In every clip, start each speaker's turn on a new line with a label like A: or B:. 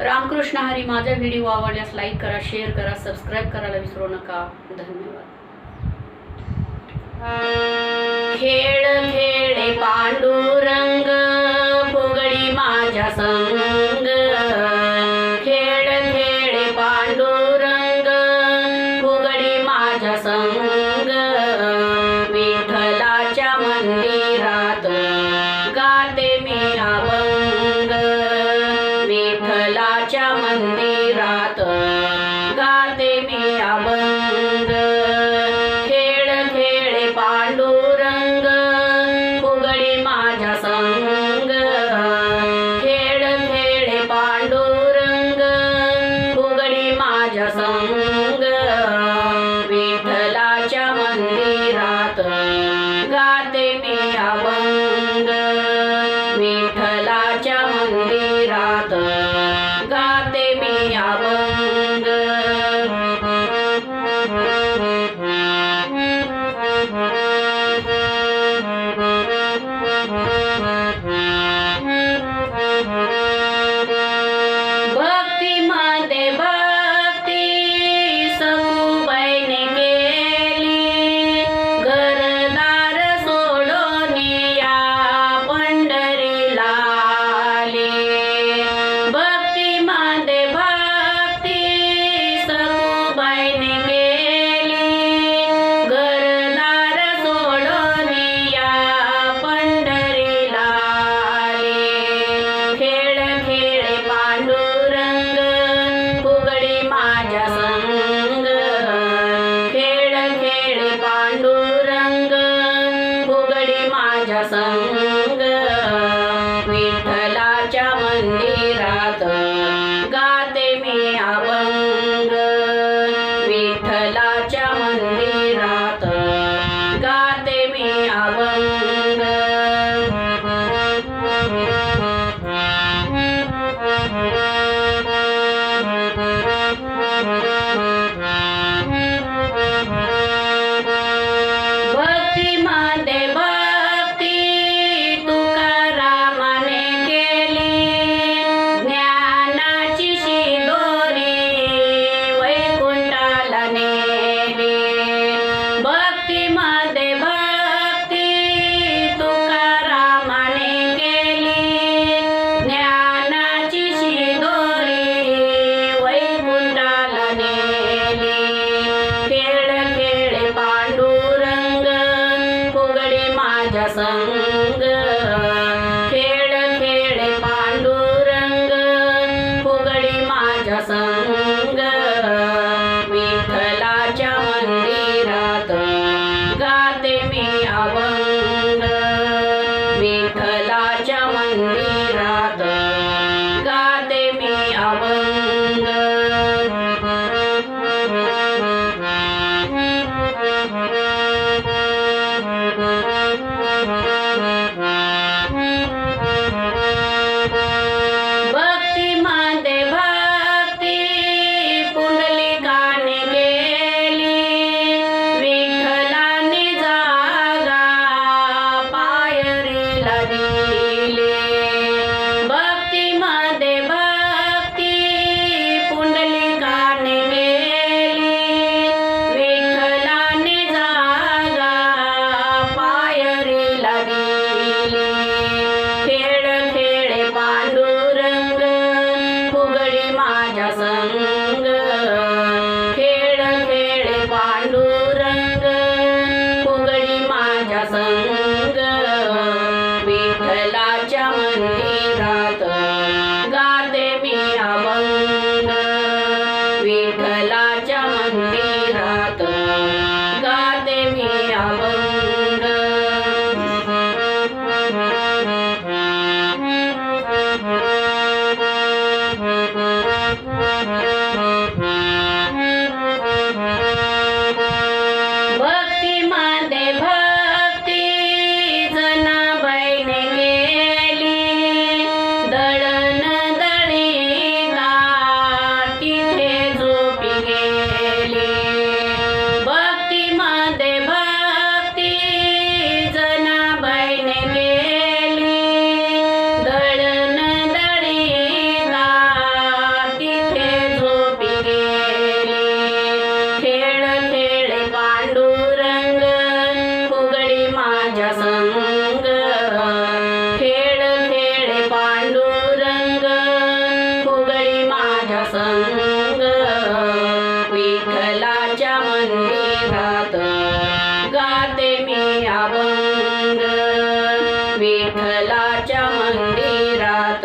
A: रामकृष्ण हरी माझा व्हिडिओ आवडल्यास लाईक करा शेअर करा सबस्क्राईब करायला विसरू नका. धन्यवाद. खेळ खेळे पांडुरंग फुगडी माझ्या संग. ださい。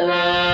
A: Hello.